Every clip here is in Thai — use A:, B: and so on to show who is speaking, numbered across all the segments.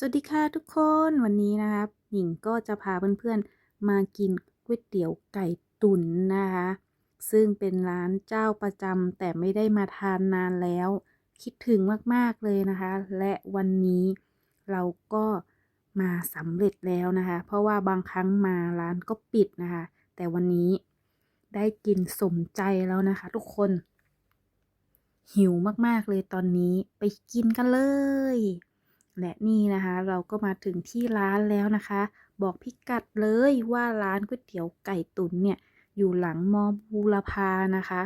A: สวัสดีค่ะทุกคนวันนี้นะครับหญิงก็จะพาเพื่อนๆ มากินก๋วยเตี๋ยวไก่ตุ๋นนะคะ ซึ่งเป็นร้านเจ้าประจำแต่ไม่ได้มาทานนานแล้ว คิดถึงมากๆเลยนะคะ และวันนี้เราก็มาสำเร็จแล้วนะคะ เพราะว่าบางครั้งมาร้านก็ปิดนะคะ แต่วันนี้ได้กินสมใจแล้วนะคะ ทุกคน หิวมากๆเลยตอนนี้ไปกินกันเลย และนี่นะคะเราก็มาถึงที่ร้านแล้วนะคะ บอกพิกัดเลยว่าร้านก๋วยเตี๋ยวไก่ตุ๋นเนี่ยอยู่หลังมอบูรพานะคะ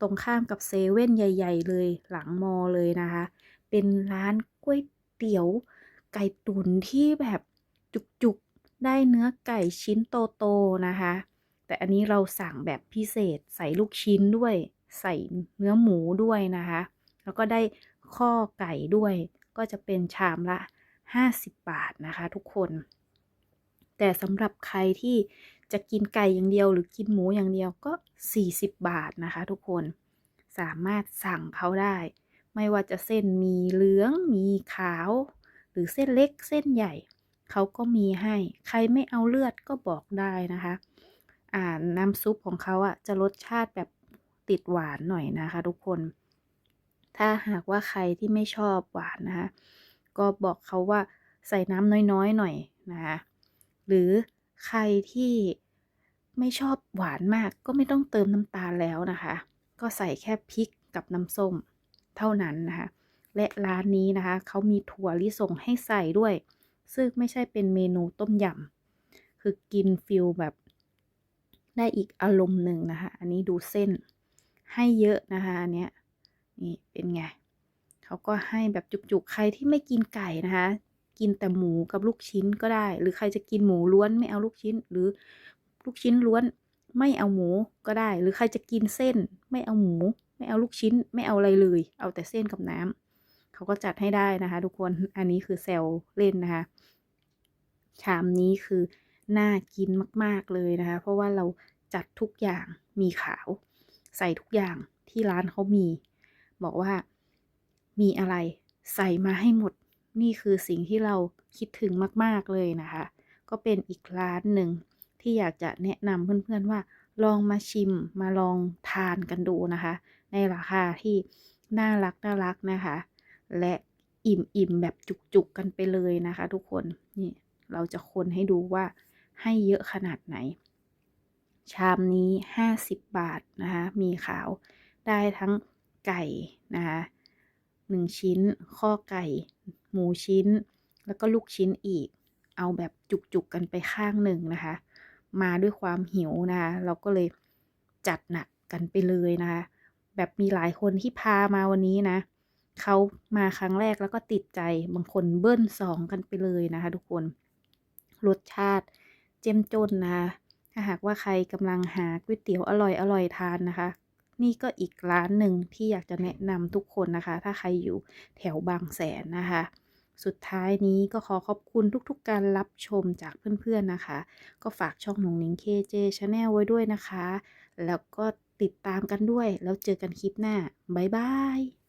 A: ตรงข้ามกับเซเว่นใหญ่ ๆ เลยหลังมอเลยนะคะ เป็นร้านก๋วยเตี๋ยวไก่ตุ๋นที่แบบจุกๆได้เนื้อไก่ชิ้นโตๆนะคะ แต่อันนี้เราสั่งแบบพิเศษใส่ลูกชิ้นด้วย ใส่เนื้อหมูด้วยนะคะ แล้วก็ได้ข้อไก่ด้วย ก็จะเป็นชามละ 50 บาทนะคะทุกคน แต่สำหรับใครที่จะกินไก่อย่างเดียวหรือกินหมูอย่างเดียวก็ 40 บาทนะคะทุกคนสามารถสั่งเขาได้ ไม่ว่าจะเส้นมีเหลืองมีขาว หรือเส้นเล็กเส้นใหญ่ เขาก็มีให้ ใครไม่เอาเลือดก็บอกได้นะคะ อ่าน้ำซุปของเขาอะจะรสชาติแบบติดหวานหน่อยนะคะทุกคน ถ้าหากว่าใครที่ไม่ชอบหวานนะคะ ก็บอกเขาว่าใส่น้ำน้อยๆหน่อยนะคะหรือใครที่ไม่ชอบหวานมากก็ไม่ต้องเติมน้ำตาลแล้วนะคะ ก็ใส่แค่พริกกับน้ำส้มเท่านั้นนะคะ และร้านนี้นะคะ เขามีถั่วลิสงให้ใส่ด้วย ซึ่งไม่ใช่เป็นเมนูต้มยำคือกินฟิลแบบได้อีกอารมณ์หนึ่งนะคะ อันนี้ดูเส้นให้เยอะนะคะอันเนี้ย นี่เป็นไงเขาก็ให้แบบจุกๆ ใครที่ไม่กินไก่นะคะ กินแต่หมูกับลูกชิ้นก็ได้ หรือใครจะกินหมูล้วนไม่เอาลูกชิ้น หรือลูกชิ้นล้วนไม่เอาหมูก็ได้ หรือใครจะกินเส้น ไม่เอาหมู ไม่เอาลูกชิ้น ไม่เอาอะไรเลย เอาแต่เส้นกับน้ำเขาก็จัดให้ได้นะคะ ทุกคนอันนี้คือแซลเล่นนะคะ ชามนี้คือน่ากินมาก ๆเลยนะคะ เพราะว่าเราจัดทุกอย่างมีขาว ใส่ทุกอย่างที่ร้านเขามี บอกว่ามีอะไรใส่มาให้หมด นี่คือสิ่งที่เราคิดถึงมาก ๆ เลยนะคะ ก็เป็นอีกร้านหนึ่งที่อยากจะแนะนำเพื่อน ๆ ว่า ลองมาชิมมาลองทานกันดูนะคะ ในราคาที่น่ารักน่ารักนะคะ และอิ่มอิ่มแบบจุก ๆ กันไปเลยนะคะ ทุกคนนี่เราจะคนให้ดูว่าให้เยอะขนาดไหน ชามนี้ 50 บาทนะคะ มีขาวได้ทั้ง ไก่นะคะหนึ่งชิ้น ข้อไก่ หมูชิ้น แล้วก็ลูกชิ้นอีก เอาแบบจุกๆกันไปข้างหนึ่งนะคะ มาด้วยความหิวนะคะเราก็เลยจัดหนักกันไปเลยนะคะแบบมีหลายคนที่พามาวันนี้นะเขามาครั้งแรกแล้วก็ติดใจบางคนเบิ้ลสองกันไปเลยนะคะทุกคนรสชาติเจ้มจนนะคะถ้าหากว่าใครกำลังหาก๋วยเตี๋ยวอร่อยอร่อยทานนะคะ นี่ก็อีกร้านหนึ่งที่อยากจะแนะนำทุกคนนะคะ ถ้าใครอยู่แถวบางแสนนะคะ สุดท้ายนี้ก็ขอขอบคุณทุกๆการรับชมจากเพื่อนๆนะคะ ก็ฝากช่องหนงนิงเคเจชาแนลไว้ด้วยนะคะ แล้วก็ติดตามกันด้วย แล้วเจอกันคลิปหน้า บ๊ายบาย